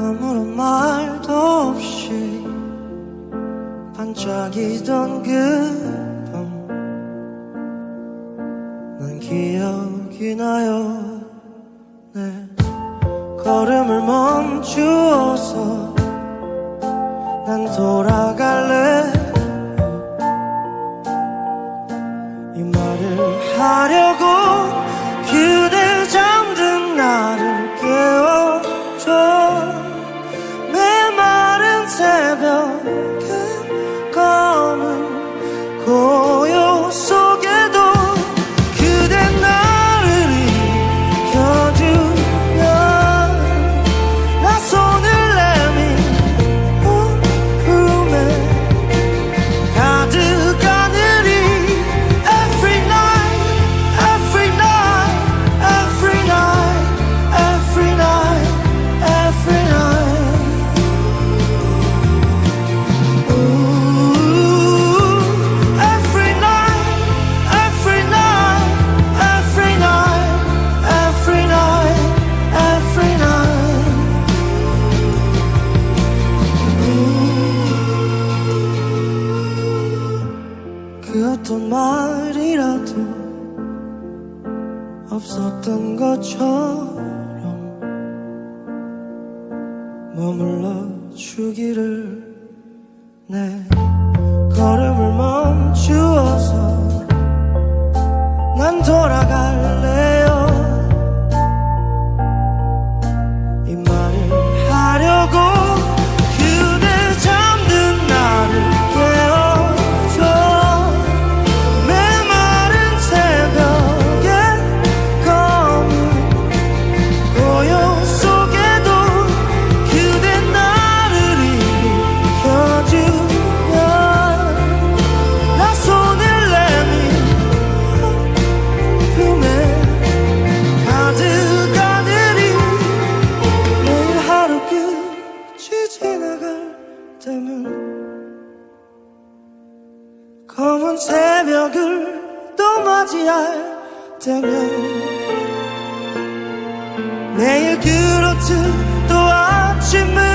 아무런 말도 없이 반짝이던 그 밤. 난 기억이 나요. 내 걸음을 멈추어서 난 돌아갈래. 이 말을 하려고 그 어떤 말이라도 없었던 것처럼 머물러 주기를 내 걸음을 멈추어서 난 돌아갈래 지나갈 때면 검은 새벽을 또 맞이할 때면 매일 그렇듯 또 아침을